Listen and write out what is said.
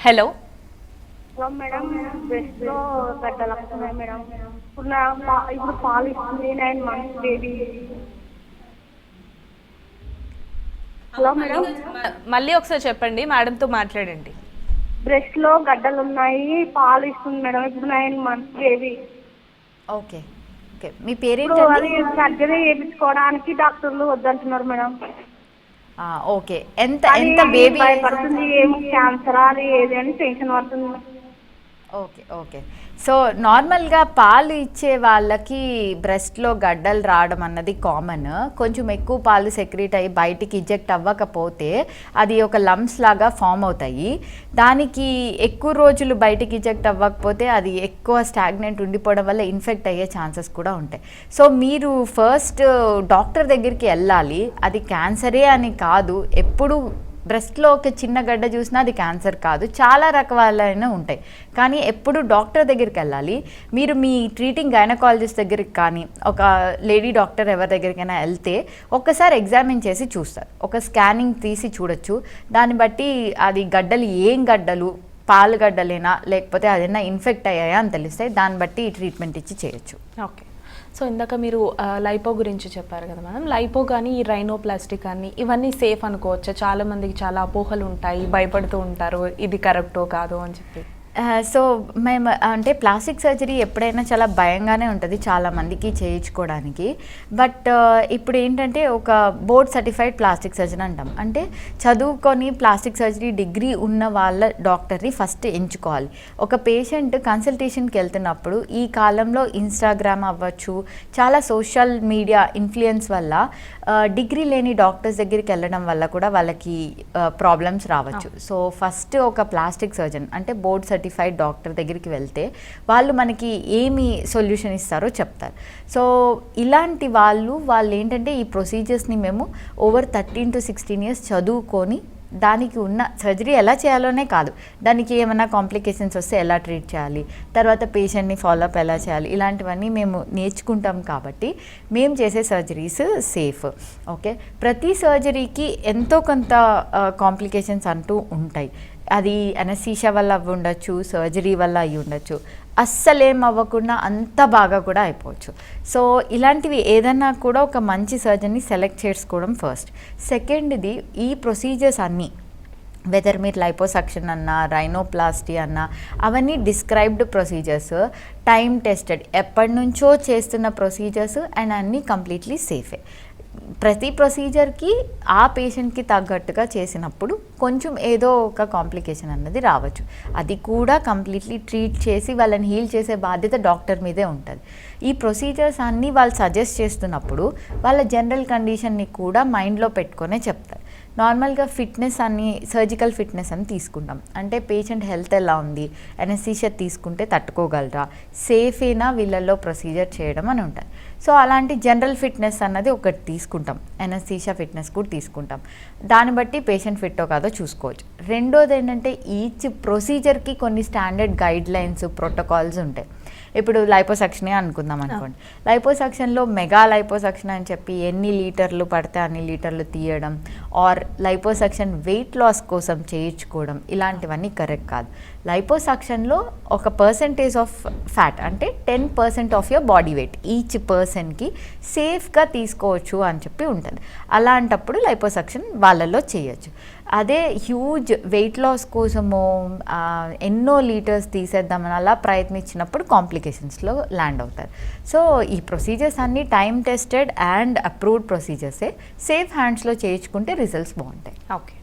Hello. Hello madam బ్రెస్ట్లో గడ్డలు madam. ఇప్పుడు ఇప్పుడు పాలు ఇస్తుంది nine months baby. Hello madam. మళ్ళీ ఒకసారి చెప్పండి మేడంతో మాట్లాడండి. బ్రెస్ట్లో గడ్డలు ఉన్నాయి పాలు ఇస్తుంది మేడం. ఇప్పుడు nine months baby. Okay okay. మీ అది సర్జరీ చేయించుకోవడానికి డాక్టర్లు వద్దంటున్నారు మేడం. ఓకే. ఎంత ఎంత బేబీ భయపడుతుంది ఏం క్యాన్సర్ అది ఏది అని టెన్షన్ పడుతుంది. Okay okay. సో నార్మల్గా పాలు ఇచ్చే వాళ్ళకి బ్రెస్ట్లో గడ్డలు రావడం అన్నది కామన్. కొంచెం ఎక్కువ పాలు సెక్రీట్ అయ్యి బయటికి ఇజెక్ట్ అవ్వకపోతే అది ఒక లమ్స్ లాగా ఫామ్ అవుతాయి. దానికి ఎక్కువ రోజులు బయటికి ఇజెక్ట్ అవ్వకపోతే అది ఎక్కువ స్టాగ్నెంట్ ఉండిపోవడం వల్ల ఇన్ఫెక్ట్ అయ్యే ఛాన్సెస్ కూడా ఉంటాయి. సో మీరు ఫస్ట్ డాక్టర్ దగ్గరికి వెళ్ళాలి. అది క్యాన్సరే అని కాదు. ఎప్పుడు బ్రెస్ట్లో ఒక చిన్న గడ్డ చూసినా అది క్యాన్సర్ కాదు. చాలా రకాలైన ఉంటాయి. కానీ ఎప్పుడు డాక్టర్ దగ్గరికి వెళ్ళాలి. మీరు మీ ట్రీటింగ్ గైనకాలజిస్ట్ దగ్గరికి కానీ ఒక లేడీ డాక్టర్ ఎవరి దగ్గరికైనా వెళ్తే ఒక్కసారి ఎగ్జామిన్ చేసి చూస్తారు. ఒక స్కానింగ్ తీసి చూడొచ్చు. దాన్ని బట్టి అది గడ్డలు ఏం గడ్డలు పాలు గడ్డలేనా లేకపోతే అదైనా ఇన్ఫెక్ట్ అయ్యాయా అని తెలుస్తాయి. దాన్ని బట్టి ట్రీట్మెంట్ ఇచ్చి చేయొచ్చు. ఓకే. సో ఇందాక మీరు లైపో గురించి చెప్పారు కదా మేడం లైపో కానీ ఈ రైనోప్లాస్టిక్ కానీ ఇవన్నీ సేఫ్ అనుకోవచ్చు? చాలా మందికి చాలా అపోహలు ఉంటాయి భయపడుతూ ఉంటారు. ఇది కరెక్టో కాదో అని చెప్పి. సో మేము అంటే ప్లాస్టిక్ సర్జరీ ఎప్పుడైనా చాలా భయంగానే ఉంటుంది చాలా మందికి చేయించుకోవడానికి. బట్ ఇప్పుడు ఏంటంటే ఒక బోర్డ్ సర్టిఫైడ్ ప్లాస్టిక్ సర్జన్ అంటాం. అంటే చదువుకొని ప్లాస్టిక్ సర్జరీ డిగ్రీ ఉన్న వాళ్ళ డాక్టర్ని ఫస్ట్ ఎంచుకోవాలి. ఒక పేషెంట్ కన్సల్టేషన్కి వెళ్తున్నప్పుడు ఈ కాలంలో ఇన్స్టాగ్రామ్ అవ్వచ్చు చాలా సోషల్ మీడియా ఇన్ఫ్లుయెన్స్ వల్ల డిగ్రీ లేని డాక్టర్స్ దగ్గరికి వెళ్ళడం వల్ల కూడా వాళ్ళకి ప్రాబ్లమ్స్ రావచ్చు. సో ఫస్ట్ ఒక ప్లాస్టిక్ సర్జన్ అంటే బోర్డ్ సర్టిఫైడ్ డాక్టర్ దగ్గరికి వెళ్తే వాళ్ళు మనకి ఏమి సొల్యూషన్ ఇస్తారో చెప్తారు. సో ఇలాంటి వాళ్ళు వాళ్ళు ఏంటంటే ఈ ప్రొసీజర్స్ని మేము over thirteen to sixteen years చదువుకొని దానికి ఉన్న సర్జరీ ఎలా చేయాలోనే కాదు. దానికి ఏమైనా కాంప్లికేషన్స్ వస్తే ఎలా ట్రీట్ చేయాలి? తర్వాత పేషెంట్ని ఫాలోఅప్ ఎలా చేయాలి? ఇలాంటివన్నీ మేము నేర్చుకుంటాం కాబట్టి మేము చేసే సర్జరీస్ సేఫ్ ఓకే ప్రతి సర్జరీకి ఎంతో కొంత uh, కాంప్లికేషన్స్ అంటూ ఉంటాయి. అది అనసీషా వల్ల అవి ఉండొచ్చు సర్జరీ వల్ల అయి ఉండొచ్చు. అస్సలేం అవ్వకుండా అంత బాగా కూడా అయిపోవచ్చు. సో ఇలాంటివి ఏదన్నా కూడా ఒక మంచి సర్జన్ని సెలెక్ట్ చేసుకోవడం ఫస్ట్ సెకండ్ది ఈ ప్రొసీజర్స్ అన్నీ వెదర్ మీరు లైపోసక్షన్ అన్నా రైనోప్లాస్టీ అన్నా అవన్నీ డిస్క్రైబ్డ్ ప్రొసీజర్స్ టైం టెస్టెడ్ ఎప్పటి నుంచో చేస్తున్న ప్రొసీజర్స్ అండ్ అన్నీ కంప్లీట్లీ సేఫే ప్రతి ప్రొసీజర్కి ఆ పేషెంట్కి తగ్గట్టుగా చేసినప్పుడు కొంచెం ఏదో ఒక కాంప్లికేషన్ అన్నది రావచ్చు. అది కూడా కంప్లీట్లీ ట్రీట్ చేసి వాళ్ళని హీల్ చేసే బాధ్యత డాక్టర్ మీదే ఉంటుంది. ఈ ప్రొసీజర్స్ అన్నీ వాళ్ళు సజెస్ట్ చేస్తున్నప్పుడు వాళ్ళ జనరల్ కండిషన్ని కూడా మైండ్లో పెట్టుకొనే చెప్తారు. నార్మల్గా ఫిట్నెస్ అని సర్జికల్ ఫిట్నెస్ అని తీసుకుంటాం. అంటే పేషెంట్ హెల్త్ ఎలా ఉంది ఎనసీషియా తీసుకుంటే తట్టుకోగలరా సేఫేనా వీళ్ళల్లో ప్రొసీజర్ చేయడం అని ఉంటుంది సో అలాంటి జనరల్ ఫిట్నెస్ అన్నది ఒకటి తీసుకుంటాం. ఎనసీషియా ఫిట్నెస్ కూడా తీసుకుంటాం. దాన్ని బట్టి పేషెంట్ ఫిట్టో కాదో చూసుకోవచ్చు. రెండోది ఏంటంటే ఈచ్ ప్రొసీజర్కి కొన్ని స్టాండర్డ్ గైడ్ లైన్స్ ప్రోటోకాల్స్ ఉంటాయి. ఇప్పుడు లైపోసక్షనే అనుకుందాం అనుకోండి. లైపోసక్షన్లో మెగా లైపోసక్షన్ అని చెప్పి ఎన్ని లీటర్లు పడితే అన్ని లీటర్లు తీయడం ఆర్ లైపోసక్షన్ వెయిట్ లాస్ కోసం చేయించుకోవడం ఇలాంటివన్నీ కరెక్ట్ కాదు. లైపోసక్షన్లో ఒక పర్సంటేజ్ ఆఫ్ ఫ్యాట్ అంటే ten percent of your body weight each పర్సన్కి సేఫ్గా తీసుకోవచ్చు అని చెప్పి ఉంటుంది. అలాంటప్పుడు లైపోసక్షన్ వాళ్ళల్లో చేయొచ్చు. అదే హ్యూజ్ వెయిట్ లాస్ కోసము ఎన్నో లీటర్స్ తీసేద్దామని అలా ప్రయత్నించినప్పుడు కాంప్లికేషన్స్లో ల్యాండ్ అవుతారు. సో ఈ ప్రొసీజర్స్ అన్నీ టైం టెస్టెడ్ అండ్ అప్రూవ్డ్ ప్రొసీజర్సే సేఫ్ హ్యాండ్స్లో చేయించుకుంటే రిజల్ట్స్ బాగుంటాయి. ఓకే